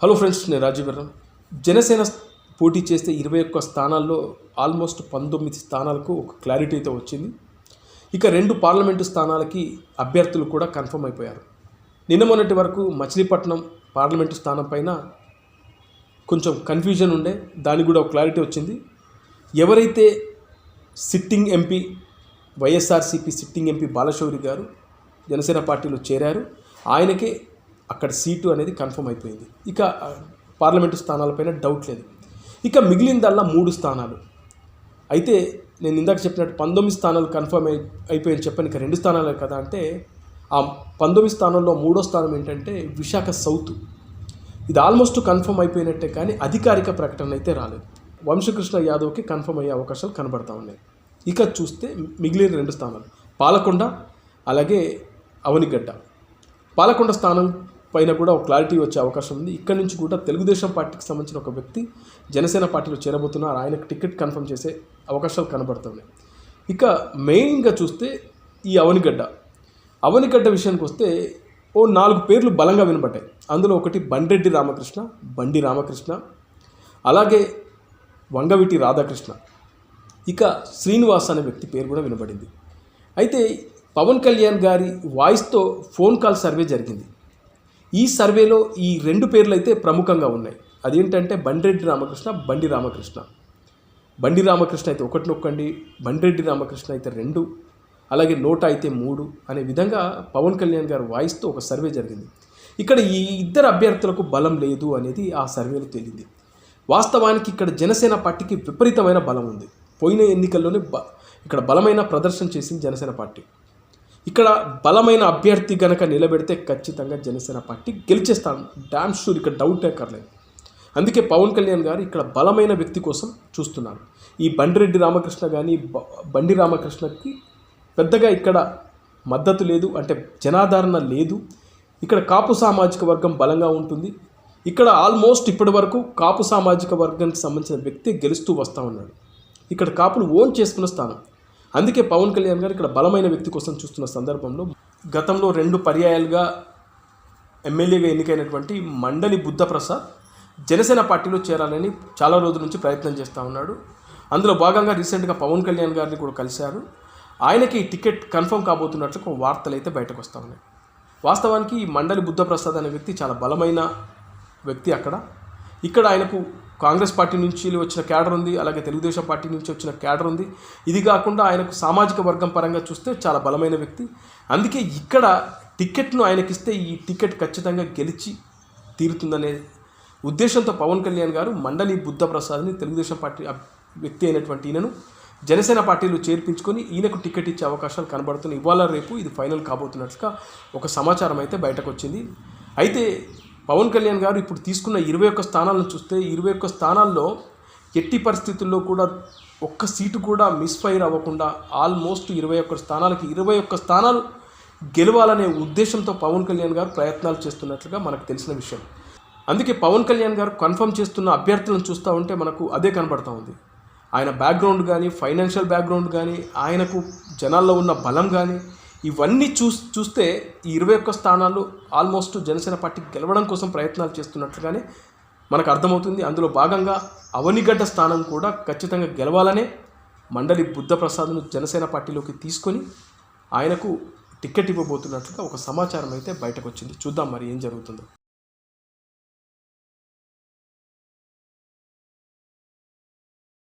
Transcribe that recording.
Hello friends నేను రాజీవ్ బర్రం జనసేన పోటీ చేస్తే ఇరవై ఒక్క స్థానాల్లో ఆల్మోస్ట్ పంతొమ్మిది స్థానాలకు ఒక క్లారిటీ అయితే వచ్చింది. ఇక రెండు పార్లమెంటు స్థానాలకి అభ్యర్థులు కూడా కన్ఫర్మ్ అయిపోయారు. నిన్న మొన్నటి వరకు మచిలీపట్నం పార్లమెంటు స్థానం పైన కొంచెం కన్ఫ్యూజన్ ఉండే దానికి కూడా ఒక క్లారిటీ వచ్చింది. ఎవరైతే sitting MP YSRCP sitting MP Balashowry garu Janasena పార్టీలో చేరారు ఆయనకే అక్కడ సీటు అనేది కన్ఫర్మ్ అయిపోయింది. ఇక పార్లమెంటు స్థానాలపైన డౌట్ లేదు. ఇక మిగిలిందల్లా మూడు స్థానాలు. అయితే నేను ఇందాక చెప్పినట్టు పంతొమ్మిది స్థానాలు కన్ఫర్మ్ అయి అయిపోయాయని చెప్పాను ఇక రెండు స్థానాలే కదా అంటే ఆ పంతొమ్మిది స్థానంలో మూడో స్థానం ఏంటంటే విశాఖ సౌత్. ఇది ఆల్మోస్ట్ కన్ఫర్మ్ అయిపోయినట్టే కానీ అధికారిక ప్రకటన అయితే రాలేదు. వంశకృష్ణ యాదవ్కి కన్ఫర్మ్ అయ్యే అవకాశాలు కనబడతా ఉన్నాయి. ఇక చూస్తే మిగిలిన రెండు స్థానాలు. పాలకొండ అలాగే అవనిగడ్డ. పాలకొండ స్థానం పైన కూడా ఒక క్లారిటీ వచ్చే అవకాశం ఉంది. ఇక్కడ నుంచి కూడా తెలుగుదేశం పార్టీకి సంబంధించిన ఒక వ్యక్తి జనసేన పార్టీలో చేరబోతున్నారు. ఆయనకు టికెట్ కన్ఫర్మ్ చేసే అవకాశాలు కనబడుతున్నాయి. ఇక మెయిన్గా చూస్తే ఈ అవనిగడ్డ. అవనిగడ్డ విషయానికి వస్తే ఓ నాలుగు పేర్లు బలంగా వినబడ్డాయి. అందులో ఒకటి బండ్రెడ్డి రామకృష్ణ బండి రామకృష్ణ అలాగే వంగవీటి రాధాకృష్ణ. ఇక శ్రీనివాస్ అనే వ్యక్తి పేరు కూడా వినబడింది. అయితే పవన్ కళ్యాణ్ గారి వాయిస్తో ఫోన్ కాల్ సర్వే జరిగింది. ఈ సర్వేలో ఈ రెండు పేర్లు అయితే ప్రముఖంగా ఉన్నాయి. అదేంటంటే బండిరెడ్డి రామకృష్ణ బండి రామకృష్ణ. బండి రామకృష్ణ అయితే ఒకటి నొక్కండి బండిరెడ్డి రామకృష్ణ అయితే రెండు అలాగే నోట అయితే మూడు అనే విధంగా పవన్ కళ్యాణ్ గారు వాయిస్తో ఒక సర్వే జరిగింది. ఇక్కడ ఈ ఇద్దరు అభ్యర్థులకు బలం లేదు అనేది ఆ సర్వేలో తేలింది. వాస్తవానికి ఇక్కడ జనసేన పార్టీకి విపరీతమైన బలం ఉంది. పోయిన ఎన్నికల్లోనే బ ఇక్కడ బలమైన ప్రదర్శన చేసింది జనసేన పార్టీ. ఇక్కడ బలమైన అభ్యర్థి కనుక నిలబెడితే ఖచ్చితంగా జనసేన పార్టీ గెలిచేస్తాను డామ్ షూర్ ఇక్కడ డౌట్ ఎక్కర్లేదు అందుకే పవన్ కళ్యాణ్ గారు ఇక్కడ బలమైన వ్యక్తి కోసం చూస్తున్నారు. ఈ బండిరెడ్డి రామకృష్ణ కానీ బండి రామకృష్ణకి పెద్దగా ఇక్కడ మద్దతు లేదు అంటే జనాదరణ లేదు. ఇక్కడ కాపు సామాజిక వర్గం బలంగా ఉంటుంది. ఇక్కడ ఆల్మోస్ట్ ఇప్పటి వరకు కాపు సామాజిక వర్గానికి సంబంధించిన వ్యక్తి గెలుస్తూ వస్తూ ఉన్నాడు. ఇక్కడ కాపులు ఓన్ చేసుకున్న స్థానం. అందుకే పవన్ కళ్యాణ్ గారు ఇక్కడ బలమైన వ్యక్తి కోసం చూస్తున్న సందర్భంలో గతంలో రెండు పర్యాయాలుగా ఎమ్మెల్యేగా ఎన్నికైనటువంటి మండలి బుద్ధప్రసాద్ జనసేన పార్టీలో చేరాలని చాలా రోజుల నుంచి ప్రయత్నం చేస్తూ ఉన్నాడు. అందులో భాగంగా రీసెంట్గా పవన్ కళ్యాణ్ గారిని కూడా కలిశారు. ఆయనకి టికెట్ కన్ఫర్మ్ కాబోతున్నట్లు ఒక వార్తలు అయితే బయటకు వస్తూ ఉన్నాయి. వాస్తవానికి ఈ మండలి బుద్ధప్రసాద్ అనే వ్యక్తి చాలా బలమైన వ్యక్తి అక్కడ. ఇక్కడ ఆయనకు కాంగ్రెస్ పార్టీ నుంచి వచ్చిన క్యాడర్ ఉంది అలాగే తెలుగుదేశం పార్టీ నుంచి వచ్చిన క్యాడర్ ఉంది. ఇది కాకుండా ఆయనకు సామాజిక వర్గం పరంగా చూస్తే చాలా బలమైన వ్యక్తి. అందుకే ఇక్కడ టికెట్ను ఆయనకిస్తే ఈ టికెట్ ఖచ్చితంగా గెలిచి తీరుతుందనే ఉద్దేశంతో పవన్ కళ్యాణ్ గారు మండలి బుద్ధప్రసాద్ని తెలుగుదేశం పార్టీ వ్యక్తి అయినటువంటి ఈయనను జనసేన పార్టీలో చేర్పించుకొని ఈయనకు టికెట్ ఇచ్చే అవకాశాలు కనబడుతున్నాయి. ఇవాళ రేపు ఇది ఫైనల్ కాబోతున్నట్టుగా ఒక సమాచారం అయితే బయటకు వచ్చింది. అయితే పవన్ కళ్యాణ్ గారు ఇప్పుడు తీసుకున్న ఇరవై ఒక్క స్థానాలను చూస్తే ఇరవై ఒక్క స్థానాల్లో ఎట్టి పరిస్థితుల్లో కూడా ఒక్క సీటు కూడా మిస్ఫైర్ అవ్వకుండా ఆల్మోస్ట్ ఇరవై ఒక్క స్థానాలకి ఇరవై ఒక్క స్థానాలు గెలవాలనే ఉద్దేశంతో పవన్ కళ్యాణ్ గారు ప్రయత్నాలు చేస్తున్నట్లుగా మనకు తెలిసిన విషయం. అందుకే పవన్ కళ్యాణ్ గారు కన్ఫర్మ్ చేస్తున్న అభ్యర్థులను చూస్తూ ఉంటే మనకు అదే కనబడతా ఉంది. ఆయన బ్యాక్గ్రౌండ్ కానీ ఫైనాన్షియల్ బ్యాక్గ్రౌండ్ కానీ ఆయనకు జనాల్లో ఉన్న బలం కానీ ఇవన్నీ చూ చూస్తే ఈ ఇరవై ఒక్క స్థానాలు ఆల్మోస్ట్ జనసేన పార్టీ గెలవడం కోసం ప్రయత్నాలు చేస్తున్నట్లుగానే మనకు అర్థమవుతుంది. అందులో భాగంగా అవనిగడ్డ స్థానం కూడా ఖచ్చితంగా గెలవాలనే మండలి బుద్ధప్రసాద్ను జనసేన పార్టీలోకి తీసుకొని ఆయనకు టికెట్ ఇవ్వబోతున్నట్లుగా ఒక సమాచారం అయితే బయటకు వచ్చింది. చూద్దాం మరి ఏం జరుగుతుందో.